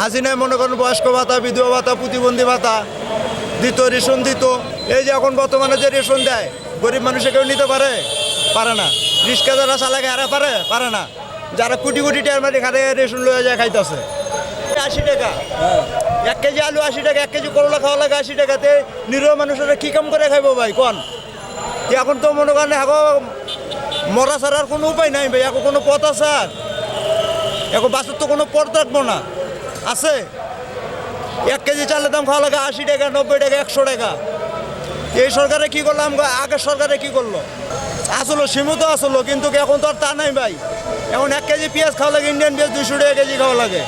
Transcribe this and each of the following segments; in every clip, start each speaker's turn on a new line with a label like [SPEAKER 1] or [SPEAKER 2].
[SPEAKER 1] হাসিনায় মনে করেন বয়স্ক ভাতা বিধবা ভাতা প্রতিবন্ধী ভাতা দিত রেশন দিত। এই যে এখন বর্তমানে যে রেশন দেয় গরিব মানুষে কেউ নিতে পারে? পারে না। রিক্সা যারা চালাকে হারা পারে? পারে না। যারা কোটি কোটি টাকার মাটি খাতে রেশন লয়ে যায় খাইতেছে। আশি টাকা। এক কেজি আলু আশি টাকা এক কেজি করলা খাওয়া লাগে আশি টাকাতে। নিরীহ মানুষেরা কি কাম করে খাইবো ভাই? কন? এখন তো মনে করেন এখন মরা ছাড়ার কোনো উপায় নাই ভাই। এখন কোনো পথ আছে আর? এখন বাসের তো কোনো পথ থাকব না। আছে? এক কেজি চালের দাম খাওয়া লাগে আশি টাকা নব্বই টাকা একশো টাকা। এই সরকারে কি করলাম আগের সরকারে কি করল? আসলো সীমিত আসলো কিন্তু এখন তো আর তা নাই ভাই। এখন এক কেজি পেঁয়াজ খাওয়া লাগে ইন্ডিয়ান পেঁয়াজ দুইশো টাকা কেজি খাওয়া লাগে।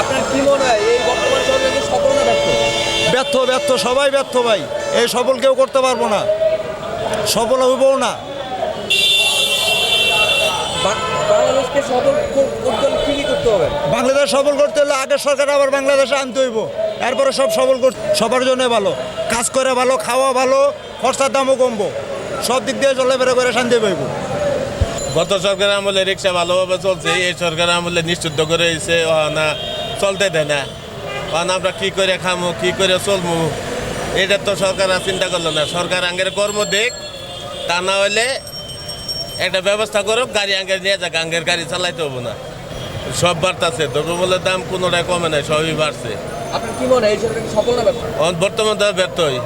[SPEAKER 2] আপনার কি মনে হয়? এই বর্তমান সরকার কি সফল না ব্যর্থ?
[SPEAKER 1] ব্যর্থ ব্যর্থ সবাই ব্যর্থ ভাই। এই সফল কেউ করতে পারব না। সফল হইবও না।
[SPEAKER 2] বাংলাদেশকে সফল হবে।
[SPEAKER 1] বাংলাদেশ সফল করতে হলে আগের সরকার, আবার বাংলাদেশে আনতে হইব। এরপরে সব সফল করতে সবার জন্য ভালো। কাজ করে ভালো, খাওয়া ভালো, খরচার দামও কমবো। সব দিক দিয়ে চলে চলাফেরা করে শান্তি পাইব।
[SPEAKER 3] গত সরকার আমলে রিক্সা ভালোভাবে চলছে, এই সরকার আমলে নিশ্চিত করে এসে না, চলতে দেয় না। কারণ আমরা কী করে খামো, কী করে চলবো এটা তো সরকার চিন্তা করল না। সরকার আঙ্গের কর্ম দেখ তা না হলে একটা ব্যবস্থা করুক, গাড়ি আঙ্গের নিয়ে যাক, আঙ্গের গাড়ি চালাইতে হব না। সব বাড়তাছে। দ্রব্যমূল্যের দাম কোনোটাই কমে নাই সবই বাড়ছে।
[SPEAKER 2] আপনার কি মনে হয় কি সফল না
[SPEAKER 3] বর্তমান তো ব্যর্থই।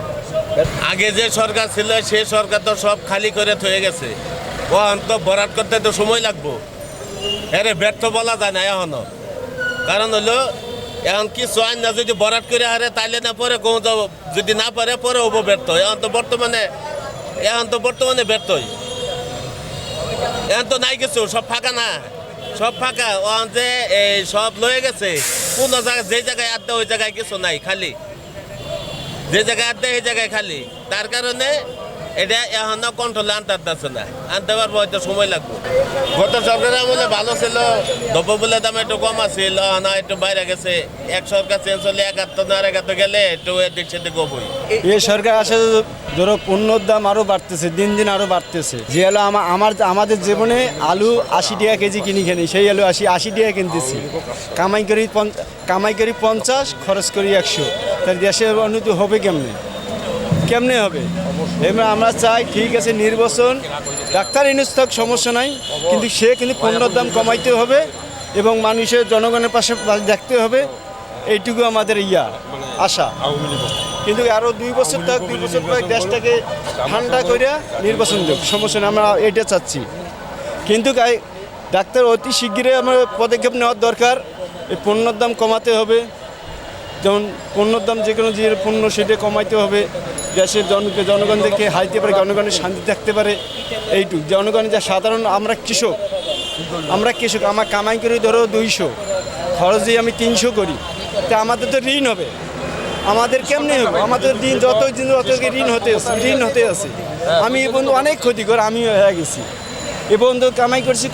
[SPEAKER 3] আগে যে সরকার ছিল সে সরকার তো সব খালি করে থয়ে গেছে। ও তো ভরাট করতে তো সময় লাগবো। আরে ব্যর্থ বলা যায় না এখনও কারণ হলো এখন কিছু আইন না যদি ভরাট করে হারে তাইলে না পরে কোন যদি না পারে পরে হব ব্যর্থ এখন তো বর্তমানে এখন তো বর্তমানে ব্যর্থই। এখন তো নাই কিছু সব ফাঁকা না। সব ফাঁকা, ও যে সব লয়ে গেছে। কোন জায়গায়, যে জায়গায় আড্ডা, ওই জায়গায় কিছু নাই, খালি। যে জায়গায় আড্ডা, এই জায়গায় খালি। তার কারণে এটা এখনও কন্ট্রোলে আনতে না। আনতে পারব, হয়তো সময় লাগবে। গত সরকারের আমলে ভালো ছিল, দ্রব্যমূল্যের দাম একটু কম আছিল, না, একটু বাইরে গেছে। এক সরকার চেঞ্জ হলে একাত্তর না একাত্তর গেলে একটু এদিক সেদিক হবই
[SPEAKER 4] এই সরকার আসে ধরো পণ্যর দাম আরও বাড়তেছে, দিন দিন আরও বাড়তেছে। যে আলু আমা- আমার, আমাদের জীবনে আলু আশি টাকা কেজি কিনি খেনি, সেই আলু আশি আশি টাকা কিনতেছি। কামাই করি কামাই করি পঞ্চাশ, খরচ করি একশো। তার দেশের উন্নতি হবে কেমনে? কেমনে হবে? এবার আমরা চাই ঠিক আছে নির্বাচন। ডাক্তার ইনুস থাক সমস্যা নাই কিন্তু সে কিন্তু পণ্যর দাম কমাইতে হবে এবং মানুষের জনগণের পাশে দেখতে হবে। এইটুকু আমাদের ইয়া আশা। কিন্তু আরও দুই বছর থাক দুই বছর পর দেশটাকে ঠান্ডা করে নির্বাচন দেব। সমস্যা নেই, আমরা এটা চাচ্ছি। কিন্তু ডাক্তার অতি শীঘ্রই আমার পদক্ষেপ নেওয়ার দরকার। এই পণ্যর দাম কমাতে হবে। যেমন পণ্যর দাম যে কোনো যে পণ্য সেটা কমাইতে হবে। দেশের জন জনগণদেরকে হাইতে পারে, জনগণের শান্তি থাকতে পারে, এইটুক। জনগণ যা সাধারণ, আমরা কৃষক। আমরা কৃষক, আমার কামাই করি ধরো দুইশো। খরচ আমি তিনশো করি। তা আমাদের তো ঋণ হবে। আমাদের কেমনে হবে? আমাদের দিন যত দিন যত ঋণ হতে ঋণ হতে আছে। আমি এ বন্ধু অনেক ক্ষতি করে আমি হয়ে গেছি। এ বন্ধু কামাই করছি